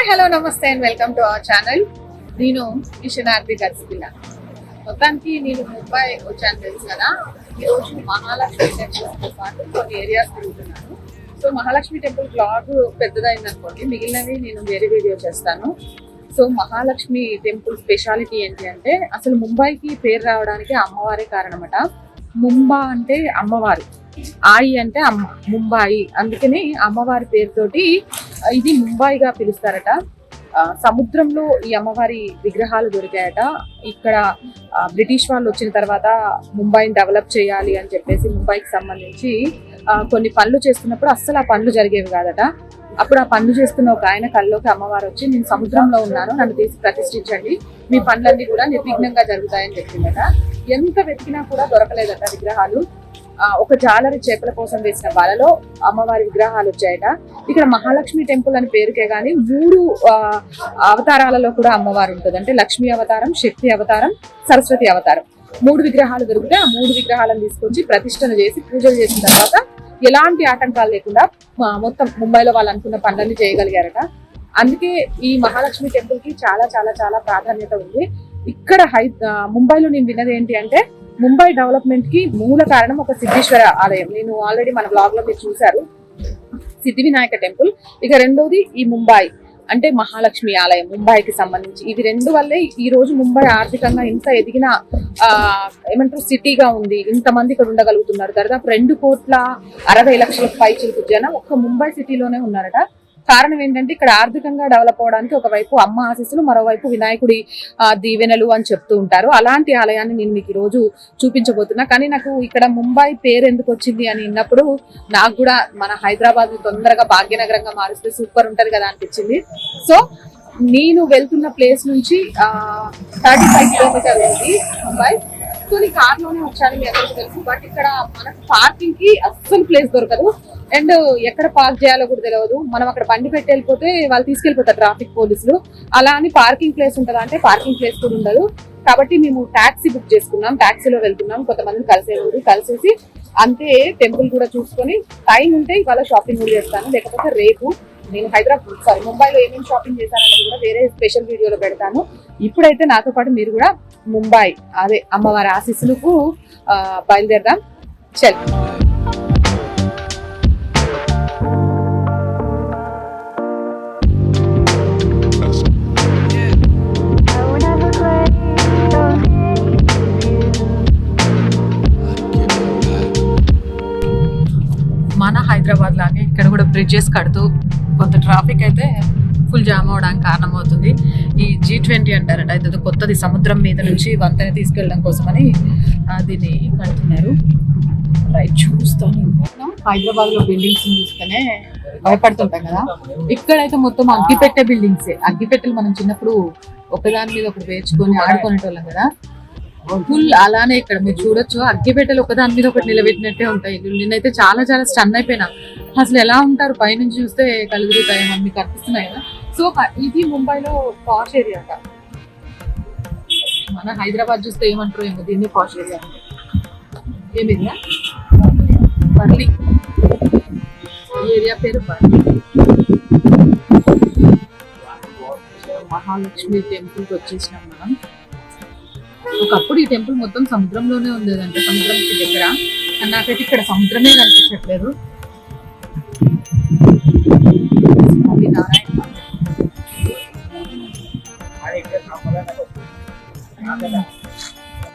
Hi hello నమస్తే and welcome to our channel. నేను మిషనార్థి గర్సిపిల్ల మొత్తానికి నేను ముంబై వచ్చాను తెలుసు కదా. ఈరోజు మహాలక్ష్మి టెంపుల్తో పాటు కొన్ని ఏరియాస్ తిరుగుతున్నాను. సో మహాలక్ష్మి టెంపుల్ బ్లాగ్ పెద్దదైంది అనుకోండి మిగిలినవి నేను వేరే వీడియో చేస్తాను. సో మహాలక్ష్మి టెంపుల్ స్పెషాలిటీ ఏంటి అంటే అసలు ముంబైకి పేరు రావడానికి అమ్మవారే కారణమట. ముంబా అంటే అమ్మవారు. ఆయి అంటే అమ్మ ముంబాయి. అందుకని అమ్మవారి పేరుతోటి ఇది ముంబైగా పిలుస్తారట. సముద్రంలో ఈ అమ్మవారి విగ్రహాలు దొరికాయట. ఇక్కడ బ్రిటిష్ వాళ్ళు వచ్చిన తర్వాత ముంబైని డెవలప్ చేయాలి అని చెప్పేసి ముంబైకి సంబంధించి కొన్ని పనులు చేస్తున్నప్పుడు అస్సలు ఆ పనులు జరిగేవి కాదట. అప్పుడు ఆ పనులు చేస్తున్న ఒక ఆయన కల్లోకి అమ్మవారు వచ్చి నేను సముద్రంలో ఉన్నాను నన్ను తీసి ప్రతిష్ఠించండి. మీ పనులన్నీ కూడా నిర్విఘ్నంగా జరుగుతాయని చెప్పిందట. ఎంత వెతికినా కూడా దొరకలేదట విగ్రహాలు. ఒక జాలరి చేపల కోసం వేసిన వలలో అమ్మవారి విగ్రహాలు వచ్చాయట. ఇక్కడ మహాలక్ష్మి టెంపుల్ అని పేరుకే కానీ మూడు అవతారాలలో కూడా అమ్మవారు ఉంటుంది. అంటే లక్ష్మీ అవతారం శక్తి అవతారం సరస్వతి అవతారం. మూడు విగ్రహాలు దొరికితే ఆ మూడు విగ్రహాలను తీసుకొచ్చి ప్రతిష్టను చేసి పూజలు చేసిన తర్వాత ఎలాంటి ఆటంకాలు లేకుండా మొత్తం ముంబైలో వాళ్ళు అనుకున్న పనులన్నీ చేయగలిగారట. అందుకే ఈ మహాలక్ష్మి టెంపుల్కి చాలా చాలా చాలా ప్రాధాన్యత ఉంది. ఇక్కడ హై ముంబైలో నేను విన్నది ఏంటి అంటే ముంబై డెవలప్మెంట్కి మూల కారణం ఒక సిద్ధేశ్వర ఆలయం. నేను ఆల్రెడీ మన బ్లాగ్లో మీరు చూశారు. సిద్ధి వినాయక టెంపుల్ ఇక రెండోది ఈ ముంబై అంటే మహాలక్ష్మి ఆలయం ముంబైకి సంబంధించి. ఇవి రెండు వల్లే ఈ రోజు ముంబై ఆర్థికంగా ఇంత ఎదిగిన ఏమంటారు సిటీగా ఉంది. ఇంతమంది ఇక్కడ ఉండగలుగుతున్నారు. దాదాపు రెండు కోట్ల అరవై లక్షల పై చిలుపు జనం ఒక్క ముంబై సిటీలోనే ఉన్నారట. కారణం ఏంటంటే ఇక్కడ ఆర్థికంగా డెవలప్ అవడానికి ఒకవైపు అమ్మ ఆశీస్సులు మరోవైపు వినాయకుడి దీవెనలు అని చెప్తూ ఉంటారు. అలాంటి ఆలయాన్ని నేను మీకు ఈరోజు రోజు చూపించబోతున్నా. కానీ నాకు ఇక్కడ ముంబై పేరు ఎందుకు వచ్చింది అని విన్నప్పుడు నాకు కూడా మన హైదరాబాద్ తొందరగా భాగ్యనగరంగా మారుస్తే సూపర్ ఉంటుంది కదా అనిపించింది. సో నేను వెళ్తున్న ప్లేస్ నుంచి థర్టీ ఫైవ్ కిలోమీటర్ ఉంది ముంబై. సో నేను కార్లోనే వచ్చాను మీ అందరికీ తెలుసు. బట్ ఇక్కడ మనకు పార్కింగ్కి అస్సలు ప్లేస్ దొరకదు. అండ్ ఎక్కడ పార్క్ చేయాలో కూడా తెలియదు మనం అక్కడ బండి పెట్టి వెళ్ళిపోతే వాళ్ళు తీసుకెళ్ళిపోతారు ట్రాఫిక్ పోలీసులు. అలా అని పార్కింగ్ ప్లేస్ ఉంటుందా అంటే పార్కింగ్ ప్లేస్ కూడా ఉండదు. కాబట్టి మేము ట్యాక్సీ బుక్ చేసుకున్నాం. ట్యాక్సీలో వెళ్తున్నాం. కొంతమందిని కలిసేవారు. కలిసేసి అంతే టెంపుల్ కూడా చూసుకొని టైం ఉంటే ఇవాళ షాపింగ్ కూడా చేస్తాను. లేకపోతే రేపు నేను హైదరాబాద్ సారీ ముంబైలో ఏమేమి షాపింగ్ చేశానని కూడా వేరే స్పెషల్ వీడియోలో పెడతాను. ఇప్పుడైతే నాతో పాటు మీరు కూడా ముంబై అదే అమ్మవారి ఆశీస్సులకు బయలుదేరదాం. చల్. హైదరాబాద్ లాగే ఇక్కడ కూడా బ్రిడ్జెస్ కడుతూ కొంత ట్రాఫిక్ అయితే ఫుల్ జామ్ అవడానికి కారణమవుతుంది. ఈ జీ ట్వంటీ అంటారట ఇది కొత్తది సముద్రం మీద నుంచి వంతెన తీసుకెళ్ళడం కోసమని అని దీన్ని కడుతున్నారు. రైట్ చూస్తాను హైదరాబాద్లో బిల్డింగ్స్ చూస్తేనే భయపడుతుంటాం కదా. ఇక్కడైతే మొత్తం అగ్గిపెట్టె బిల్డింగ్స్ అగ్గిపెట్టెలు మనం చిన్నప్పుడు ఒకదాని మీద ఒకటి వేర్చుకొని ఆడుకునేటోళ్ళం కదా. ఫుల్ అలానే ఇక్కడ మీరు చూడొచ్చు. అగ్గిపెట్టెలు ఒకదాని మీద ఒకటి నిలబెట్టినట్టే ఉంటాయి. నేనైతే చాలా చాలా స్టన్ అయిపోయినా. అసలు ఎలా ఉంటారు? పైనుంచి చూస్తే కలుగుతాయి? మీకు కనిపిస్తున్నాయి కదా సో ఇది ముంబైలో పాష్ ఏరియా అంట. మన హైదరాబాద్ చూస్తే ఏమంటారు ఏమో దీన్ని పాష్ ఏరియా ఏమిందా? బర్లీ ఏరియా పేరు బర్లీ మహాలక్ష్మి టెంపుల్కి వచ్చేసినాం మనం. ఒకప్పుడు ఈ టెంపుల్ మొత్తం సముద్రంలోనే ఉండేదంట సముద్రంకి దగ్గర. నాకైతే ఇక్కడ సముద్రమే కనిపించట్లేదు.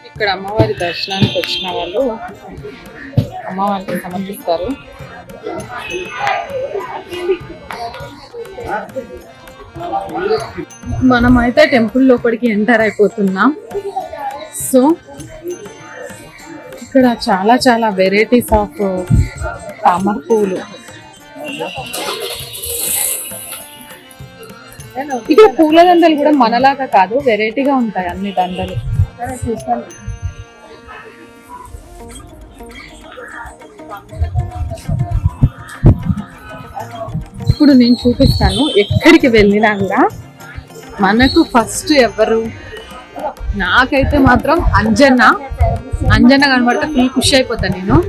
ఇక్కడ అమ్మవారి దర్శనానికి వచ్చిన వాళ్ళు అమ్మవారికి సమర్పిస్తారు. మనమైతే టెంపుల్ లోపలికి ఎంటర్ అయిపోతున్నాం. సో ఇక్కడ చాలా చాలా వెరైటీస్ ఆఫ్ uh, తామర పువ్వులు. ఇక్కడ పూల దండలు కూడా మనలాగా కాదు వెరైటీగా ఉంటాయి అన్ని దండలు. ఇప్పుడు నేను చూపిస్తాను ఎక్కడికి వెళ్ళినా కూడా మనకు ఫస్ట్ ఎవరు? నాకైతే మాత్రం అంజన్న. అంజన్న కనబడితే ఫుల్ ఖుషి అయిపోతా నేను.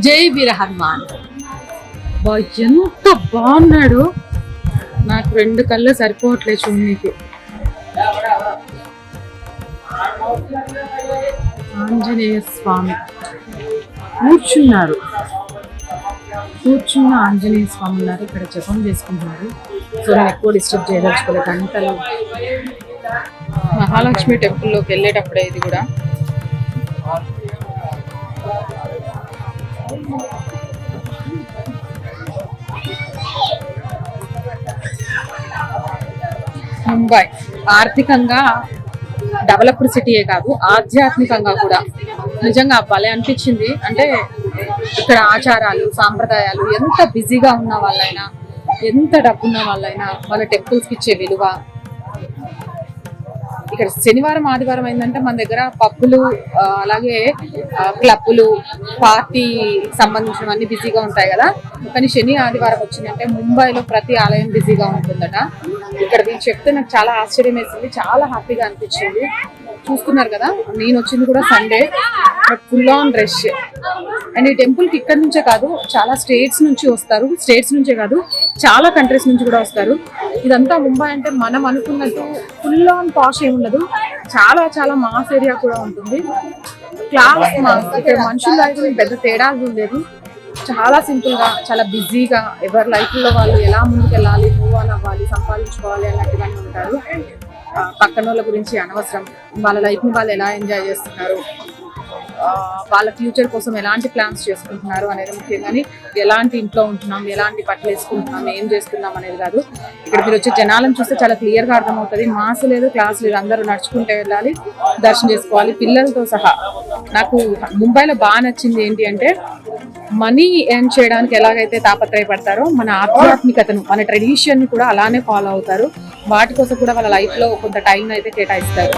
జై వీర హనుమాన్. ఎంత బాగున్నాడు. నాకు రెండు కళ్ళు సరిపోవట్లేదు చూడనీకి ఆంజనేయ స్వామి. కూర్చున్నారు. కూర్చున్న ఆంజనేయ స్వామి ఉన్నారు. ఇక్కడ జపం చేసుకుంటున్నారు. సో నేను ఎక్కువ డిస్టర్బ్ చేయదలుచుకోలేదు. గంటలు మహాలక్ష్మి టెంపుల్లోకి వెళ్ళేటప్పుడే ఇది కూడా. ముంబై. ఆర్థికంగా డెవలప్డ్ సిటీయే కాదు ఆధ్యాత్మికంగా కూడా. నిజంగా భలే అనిపించింది. అంటే ఇక్కడ ఆచారాలు సాంప్రదాయాలు ఎంత బిజీగా ఉన్న వాళ్ళైనా ఎంత డబ్బున్న వాళ్ళైనా వాళ్ళ టెంపుల్స్కి ఇచ్చే విలువ ఇక్కడ శనివారం ఆదివారం ఏంటంటే మన దగ్గర పబ్బులు అలాగే క్లబ్బులు పార్టీ సంబంధించినవన్నీ బిజీగా ఉంటాయి కదా. కానీ శని ఆదివారం వచ్చిందంటే ముంబైలో ప్రతి ఆలయం బిజీగా ఉంటుందట. ఇక్కడ వీళ్ళు చెప్తే నాకు చాలా ఆశ్చర్యం వేసింది. చాలా హ్యాపీగా అనిపించింది. చూస్తున్నారు కదా నేను వచ్చింది కూడా Sunday but full on rush and ఈ టెంపుల్కి ఇక్కడ నుంచే కాదు చాలా స్టేట్స్ నుంచి వస్తారు. స్టేట్స్ నుంచే కాదు చాలా కంట్రీస్ నుంచి కూడా వస్తారు. ఇదంతా ముంబై అంటే మనం అనుకున్నట్టు ఫుల్ ఆన్ పాష్ ఏమి ఉండదు. చాలా చాలా మాస్ ఏరియా కూడా ఉంటుంది. క్లాస్ మాస్ ఇక్కడ మనుషుల దగ్గర పెద్ద తేడాలు లేదు. చాలా సింపుల్గా చాలా బిజీగా ఎవరి లైఫ్లో వాళ్ళు ఎలా ముందుకెళ్ళాలి మూవ్ ఆన్ అవ్వాలి సంపాదించుకోవాలి అన్నట్టుగానే ఉంటారు. పక్కన వాళ్ళ గురించి అనవసరం. వాళ్ళ లైఫ్ని వాళ్ళు ఎలా ఎంజాయ్ చేస్తున్నారు? వాళ్ళ ఫ్యూచర్ కోసం ఎలాంటి ప్లాన్స్ చేసుకుంటున్నారు అనేది ముఖ్యంగా ఎలాంటి ఇంట్లో ఉంటున్నాం ఎలాంటి బట్టలు వేసుకుంటున్నాం ఏం చేస్తున్నాం అనేది కాదు. ఇక్కడ మీరు వచ్చే జనాలను చూస్తే చాలా క్లియర్గా అర్థమవుతుంది. మాస్ లేదు క్లాస్ లేదు అందరూ నడుచుకుంటే వెళ్ళాలి దర్శనం చేసుకోవాలి పిల్లలతో సహా. నాకు ముంబైలో బాగా నచ్చింది ఏంటి అంటే మనీ ఎర్న్ చేయడానికి ఎలాగైతే తాపత్రయపడతారో మన ఆధ్యాత్మికతను మన ట్రెడిషన్ని కూడా అలానే ఫాలో అవుతారు. వాటి కోసం కూడా వాళ్ళ లైఫ్లో కొంత టైం అయితే కేటాయిస్తారు.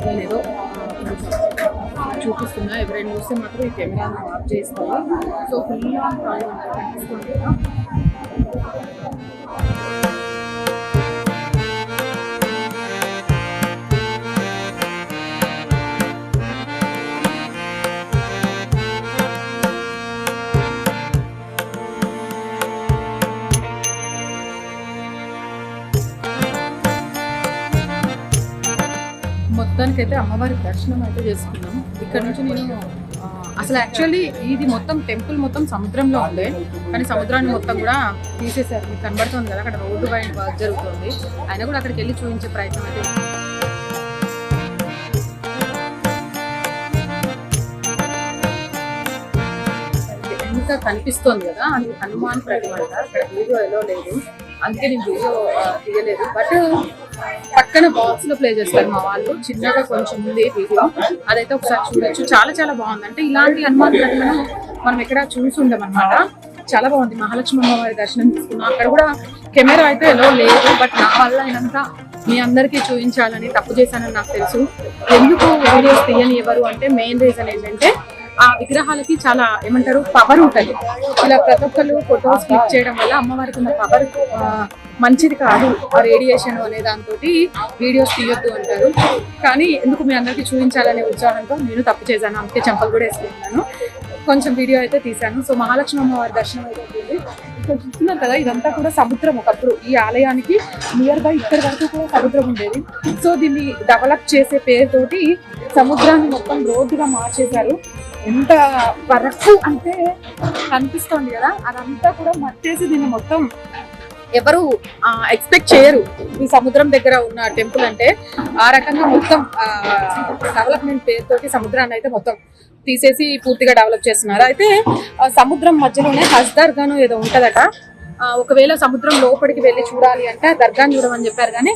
ఎలా లేదో. చూపిస్తున్నా. ఎవరైనా చూస్తే మాత్రం ఈ కెమెరాను ఆఫ్ చేసుకోవాలి సో ఫుల్ కనిపిస్తుంది అమ్మవారి దర్శనం అయితే చేసుకున్నాం. ఇక్కడ నుంచి నేను అసలు యాక్చువల్లీ ఇది మొత్తం టెంపుల్ మొత్తం సముద్రంలో ఉండే. కానీ సముద్రాన్ని మొత్తం కూడా తీసేసారు మీకు కనబడుతుంది కదా అక్కడ రోడ్డు బయట వర్క్ జరుగుతుంది. అయినా కూడా అక్కడికి వెళ్ళి చూపించే ప్రయత్నం అయితే ఎంత కనిపిస్తోంది కదా అది హనుమాన్ ప్రతిమ కదా వీడియో ఎలా లేదు. అందుకే నేను వీడియో తీయలేదు. బట్ పక్కన బాక్స్లో ప్లే చేస్తారు మా వాళ్ళు. చిన్నగా కొంచెం ఉంది వీడియో అదైతే ఒకసారి చూడొచ్చు. చాలా చాలా బాగుంది అంటే ఇలాంటి హనుమాన్ ప్రతిమను మనం ఎక్కడ చూసి ఉండమన్నమాట. చాలా బాగుంది. మహాలక్ష్మి అమ్మవారి దర్శనం తీసుకున్నాం. అక్కడ కూడా కెమెరా అయితే ఎలా లేదు. బట్ నా వల్ల అయినంత మీ అందరికీ చూపించాలని తప్పు చేశానని నాకు తెలుసు. ఎందుకు వీడియోస్ తీయని ఎవరు అంటే మెయిన్ రీజన్ ఏంటంటే ఆ విగ్రహాలకి చాలా ఏమంటారు పవర్ ఉంటుంది. ఇలా ప్రతి ఒక్కరు ఫొటోస్ క్లిక్ చేయడం వల్ల అమ్మవారికి ఉన్న పవర్ మంచిది కాదు ఆ రేడియేషన్ అనే దాంతో వీడియోస్ తీయొద్దు అంటారు. కానీ ఎందుకు మీ అందరికీ చూపించాలనే ఉత్సాహంతో నేను తప్పు చేశాను. అందుకే చెంపలు కూడా వేసుకుంటున్నాను. కొంచెం వీడియో అయితే తీశాను. సో మహాలక్ష్మి అమ్మవారి దర్శనం అయితే ఉంటుంది ఇక్కడ చూస్తున్నారు కదా ఇదంతా కూడా సముద్రం ఒకప్పుడు. ఈ ఆలయానికి నియర్ బై ఇక్కడ వరకు కూడా సముద్రం ఉండేది. సో దీన్ని డెవలప్ చేసే పేరుతోటి సముద్రాన్ని మొత్తం రోడ్డుగా మార్చేశారు. ఎంత వరకు అంటే కనిపిస్తోంది కదా అదంతా కూడా మట్టేసి దీన్ని మొత్తం ఎవరు ఎక్స్పెక్ట్ చేయరు ఈ సముద్రం దగ్గర ఉన్న టెంపుల్ అంటే. ఆ రకంగా మొత్తం డెవలప్మెంట్ పేరుతోటి సముద్రాన్ని అయితే మొత్తం తీసేసి పూర్తిగా డెవలప్ చేస్తున్నారు. అయితే సముద్రం మధ్యలోనే హజ్ గాను ఏదో ఉంటదట. ఒకవేళ సముద్రం లోపలికి వెళ్ళి చూడాలి అంటే దర్గాను చూడమని చెప్పారు కానీ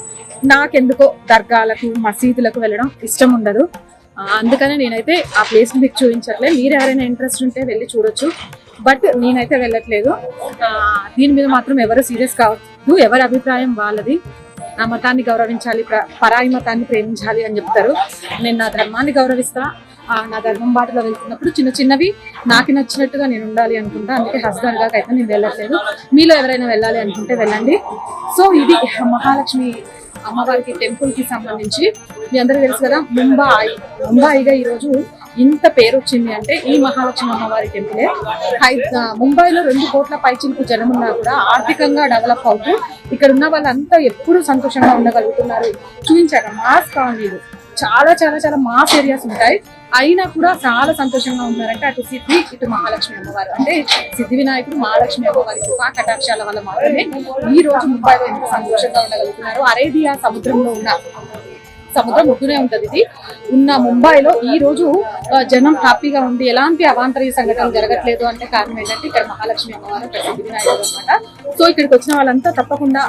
నాకెందుకో దర్గాలకు మసీదులకు వెళ్ళడం ఇష్టం ఉండదు. అందుకనే నేనైతే ఆ ప్లేస్ మీకు చూపించట్లేదు మీరు ఎవరైనా ఇంట్రెస్ట్ ఉంటే వెళ్ళి చూడొచ్చు. బట్ నేనైతే వెళ్ళట్లేదు. ఆ, దీని మీద మాత్రం ఎవరు సీరియస్ కావద్దు. ఎవరి అభిప్రాయం వాళ్ళది. నా మతాన్ని గౌరవించాలి పరాయి మతాన్ని ప్రేమించాలి అని చెప్తారు. నేను నా ధర్మాన్ని గౌరవిస్తా. నా ధర్మం బాటలో వెళ్తున్నప్పుడు చిన్న చిన్నవి నాకు నచ్చినట్టుగా నేను ఉండాలి అనుకుంటా. అందుకే హస్బెండ్గా అయితే నేను వెళ్ళట్లేదు. మీలో ఎవరైనా వెళ్ళాలి అనుకుంటే వెళ్ళండి. సో ఇది మహాలక్ష్మి అమ్మవారికి టెంపుల్కి సంబంధించి మీ అందరూ తెలుసు కదా ముంబాయి ముంబాయిగా ఈరోజు ఇంత పేరు వచ్చింది అంటే ఈ మహాలక్ష్మి అమ్మవారి టెంపులే. హై ముంబైలో రెండు కోట్ల పైచిలకు జనం ఉన్నా కూడా ఆర్థికంగా డెవలప్ అవుతూ ఇక్కడ ఉన్న వాళ్ళంతా ఎప్పుడు సంతోషంగా ఉండగలుగుతున్నారు. చూపించారు? మాస్ కాలనీలు. చాలా చాలా చాలా మాస్ ఏరియాస్ ఉంటాయి. అయినా కూడా చాలా సంతోషంగా ఉన్నారంటే అటు సిద్ధి ఇటు మహాలక్ష్మి అమ్మవారు. అంటే సిద్ధి వినాయకుడు మహాలక్ష్మి అమ్మవారి కృపా కటాక్షాల వల్ల మాత్రమే ఈ రోజు ముంబైలో ఎంత సంతోషంగా ఉండగలుగుతున్నారు. అరేబియా సముద్రంలో ఉన్న సముద్రం ఒడ్డునే ఉంటది ఇది. ఉన్న ముంబైలో ఈ రోజు జనం హ్యాపీగా ఉంది ఎలాంటి అవాంతరీయ సంఘటనలు జరగట్లేదు అంటే కారణం ఏంటంటే ఇక్కడ మహాలక్ష్మి అమ్మవారు సిద్ధి వినాయకుడు అనమాట సో ఇక్కడికి వచ్చిన వాళ్ళంతా తప్పకుండా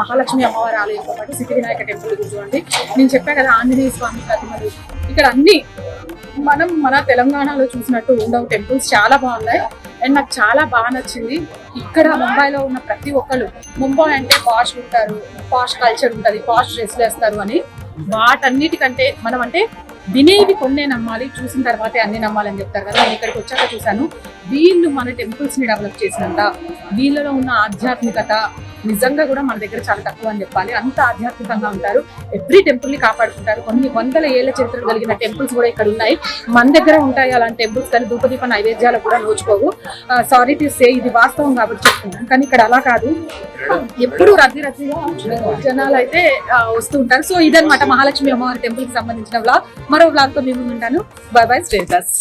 మహాలక్ష్మి అమ్మవారి ఆలయంతో పాటు సిద్ధి వినాయక టెంపుల్ చూడండి నేను చెప్పా కదా ఆంజనేయ స్వామి ప్రతిమలు. ఇక్కడ అన్ని మనం మన తెలంగాణలో చూసినట్టు ఉండవు టెంపుల్స్ చాలా బాగున్నాయి. అండ్ నాకు చాలా బాగా నచ్చింది. ఇక్కడ ముంబైలో ఉన్న ప్రతి ఒక్కరు ముంబై అంటే పాష్ ఉంటారు పాష్ కల్చర్ ఉంటుంది పాష్ డ్రెస్ వేస్తారు అని. వాటన్నిటికంటే మనం అంటే వినేవి కొన్నే నమ్మాలి చూసిన తర్వాతే అన్ని నమ్మాలని చెప్తారు కదా. నేను ఇక్కడికి వచ్చాక చూశాను. వీళ్ళు మన టెంపుల్స్ని డెవలప్ చేసినంత వీళ్ళలో ఉన్న ఆధ్యాత్మికత నిజంగా కూడా మన దగ్గర చాలా తక్కువ అని చెప్పాలి. అంత ఆధ్యాత్మికంగా ఉంటారు. ఎవ్రీ టెంపుల్ని కాపాడుకుంటారు. కొన్ని వందల ఏళ్ళ చరిత్ర కలిగిన టెంపుల్స్ కూడా ఇక్కడ ఉన్నాయి. మన దగ్గర ఉంటాయి అలాంటి టెంపుల్స్ కానీ ధూపదీప నైవేద్యాలు కూడా నోచుకోవు. సారీ టు సే ఇది వాస్తవం కాబట్టి చెప్తున్నాను. కానీ ఇక్కడ అలా కాదు. ఎప్పుడు రద్దీ రద్దీగా జనాలు అయితే వస్తూ ఉంటారు. సో ఇదన్నమాట మహాలక్ష్మి అమ్మవారి టెంపుల్కి సంబంధించిన వ్లాగ్. మరో వ్లాగ్తో మేము ఉంటాను. By by status